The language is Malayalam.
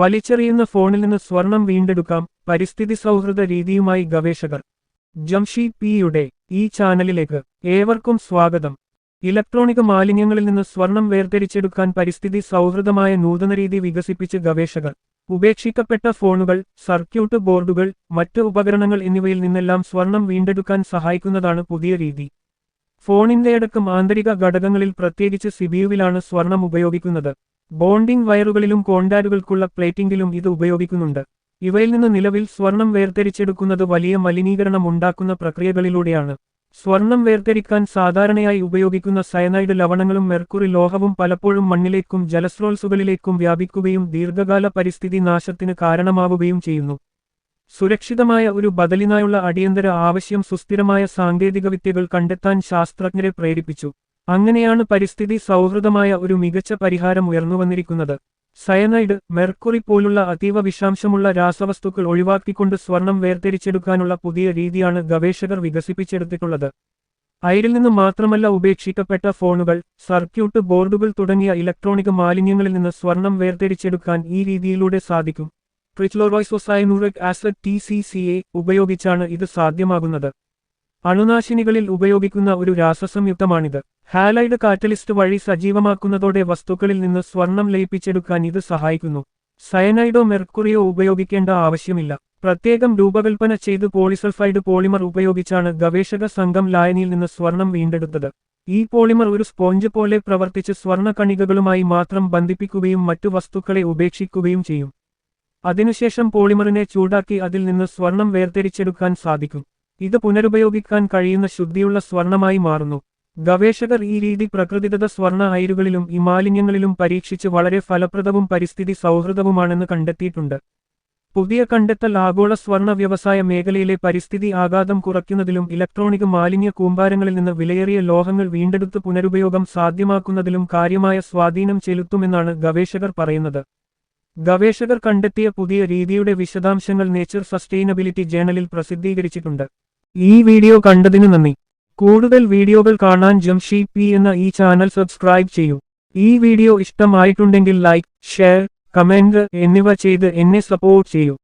വലിച്ചെറിയുന്ന ഫോണിൽ നിന്ന് സ്വർണം വീണ്ടെടുക്കാം പരിസ്ഥിതി സൗഹൃദ രീതിയുമായി ഗവേഷകർ. ജംഷി പിയുടെ ഈ ചാനലിലേക്ക് ഏവർക്കും സ്വാഗതം. ഇലക്ട്രോണിക് മാലിന്യങ്ങളിൽ നിന്ന് സ്വർണം വേർതിരിച്ചെടുക്കാൻ പരിസ്ഥിതി സൗഹൃദമായ നൂതന രീതി വികസിപ്പിച്ച് ഗവേഷകർ. ഉപേക്ഷിക്കപ്പെട്ട ഫോണുകൾ സർക്യൂട്ട് ബോർഡുകൾ മറ്റ് ഉപകരണങ്ങൾ എന്നിവയിൽ നിന്നെല്ലാം സ്വർണം വീണ്ടെടുക്കാൻ സഹായിക്കുന്നതാണ് പുതിയ രീതി. ഫോണിന്റെ അടക്കം ആന്തരിക ഘടകങ്ങളിൽ പ്രത്യേകിച്ച് സിബിയുവിലാണ് സ്വർണം ഉപയോഗിക്കുന്നത്. ബോണ്ടിംഗ് വയറുകളിലും കോണ്ടാരുകൾക്കുള്ള പ്ലേറ്റിംഗിലും ഇത് ഉപയോഗിക്കുന്നുണ്ട്. ഇവയിൽ നിന്ന് നിലവിൽ സ്വർണം വേർതിരിച്ചെടുക്കുന്നത് വലിയ മലിനീകരണം ഉണ്ടാക്കുന്ന പ്രക്രിയകളിലൂടെയാണ്. സ്വർണം വേർതിരിക്കാൻ സാധാരണയായി ഉപയോഗിക്കുന്ന സയനൈഡ് ലവണങ്ങളും മെർക്കുറി ലോഹവും പലപ്പോഴും മണ്ണിലേക്കും ജലസ്രോതസ്സുകളിലേക്കും വ്യാപിക്കുകയും ദീർഘകാല പരിസ്ഥിതി നാശത്തിന് കാരണമാവുകയും ചെയ്യുന്നു. സുരക്ഷിതമായ ഒരു ബദലിനായുള്ള അടിയന്തര ആവശ്യം സുസ്ഥിരമായ സാങ്കേതികവിദ്യകൾ കണ്ടെത്താൻ ശാസ്ത്രജ്ഞരെ പ്രേരിപ്പിച്ചു. അങ്ങനെയാണ് പരിസ്ഥിതി സൗഹൃദമായ ഒരു മികച്ച പരിഹാരം ഉയർന്നുവന്നിരിക്കുന്നത്. സയനൈഡ് മെർക്കുറി പോലുള്ള അതീവ വിഷാംശമുള്ള രാസവസ്തുക്കൾ ഒഴിവാക്കിക്കൊണ്ട് സ്വർണം വേർതിരിച്ചെടുക്കാനുള്ള പുതിയ രീതിയാണ് ഗവേഷകർ വികസിപ്പിച്ചെടുത്തിട്ടുള്ളത്. അയിരിൽ നിന്ന് മാത്രമല്ല ഉപേക്ഷിക്കപ്പെട്ട ഫോണുകൾ സർക്യൂട്ട് ബോർഡുകൾ തുടങ്ങിയ ഇലക്ട്രോണിക് മാലിന്യങ്ങളിൽ നിന്ന് സ്വർണം വേർതിരിച്ചെടുക്കാൻ ഈ രീതിയിലൂടെ സാധിക്കും. ട്രിക്ലോറോയ്സോസൈനൂറിക് ആസിഡ് ടി ഉപയോഗിച്ചാണ് ഇത് സാധ്യമാകുന്നത്. അണുനാശിനികളിൽ ഉപയോഗിക്കുന്ന ഒരു രാസസംയുക്തമാണിത്. ഹാലൈഡ് കാറ്റലിസ്റ്റ് വഴി സജീവമാക്കുന്നതോടെ വസ്തുക്കളിൽ നിന്ന് സ്വർണം ലയിപ്പിച്ചെടുക്കാൻ ഇത് സഹായിക്കുന്നു. സയനൈഡോ മെർക്കുറിയോ ഉപയോഗിക്കേണ്ട ആവശ്യമില്ല. പ്രത്യേകം രൂപകൽപ്പന ചെയ്ത് പോളിസൾഫൈഡ് പോളിമർ ഉപയോഗിച്ചാണ് ഗവേഷക സംഘം ലായനിയിൽ നിന്ന് സ്വർണം വീണ്ടെടുത്തത്. ഈ പോളിമർ ഒരു സ്പോഞ്ച് പോലെ പ്രവർത്തിച്ച് സ്വർണ കണികകളുമായി മാത്രം ബന്ധിപ്പിക്കുകയും മറ്റു വസ്തുക്കളെ ഉപേക്ഷിക്കുകയും ചെയ്യും. അതിനുശേഷം പോളിമറിനെ ചൂടാക്കി അതിൽ നിന്ന് സ്വർണം വേർതിരിച്ചെടുക്കാൻ സാധിക്കും. ഇത് പുനരുപയോഗിക്കാൻ കഴിയുന്ന ശുദ്ധിയുള്ള സ്വർണമായി മാറുന്നു. ഗവേഷകർ ഈ രീതി പ്രകൃതിദത്ത സ്വർണ അയിരുകളിലും ഇമാലിന്യങ്ങളിലും പരീക്ഷിച്ച് വളരെ ഫലപ്രദവും പരിസ്ഥിതി സൗഹൃദവുമാണെന്ന് കണ്ടെത്തിയിട്ടുണ്ട്. പുതിയ കണ്ടെത്തൽ ആഗോള സ്വർണ വ്യവസായ മേഖലയിലെ പരിസ്ഥിതി ആഘാതം കുറയ്ക്കുന്നതിലും ഇലക്ട്രോണിക് മാലിന്യ കൂമ്പാരങ്ങളിൽ നിന്ന് വിലയേറിയ ലോഹങ്ങൾ വീണ്ടെടുത്ത് പുനരുപയോഗം സാധ്യമാക്കുന്നതിലും കാര്യമായ സ്വാധീനം ചെലുത്തുമെന്നാണ് ഗവേഷകർ പറയുന്നത്. ഗവേഷകർ കണ്ടെത്തിയ പുതിയ രീതിയുടെ വിശദാംശങ്ങൾ നേച്ചർ സസ്റ്റൈനബിലിറ്റി ജേണലിൽ പ്രസിദ്ധീകരിച്ചിട്ടുണ്ട്. ഈ വീഡിയോ കണ്ടതിന് നന്ദി. കൂടുതൽ വീഡിയോകൾ കാണാൻ ജംഷി പി എന്ന ഈ ചാനൽ സബ്സ്ക്രൈബ് ചെയ്യൂ. ഈ വീഡിയോ ഇഷ്ടമായിട്ടുണ്ടെങ്കിൽ ലൈക്ക് ഷെയർ കമന്റ് എന്നിവ ചെയ്ത് എന്നെ സപ്പോർട്ട് ചെയ്യൂ.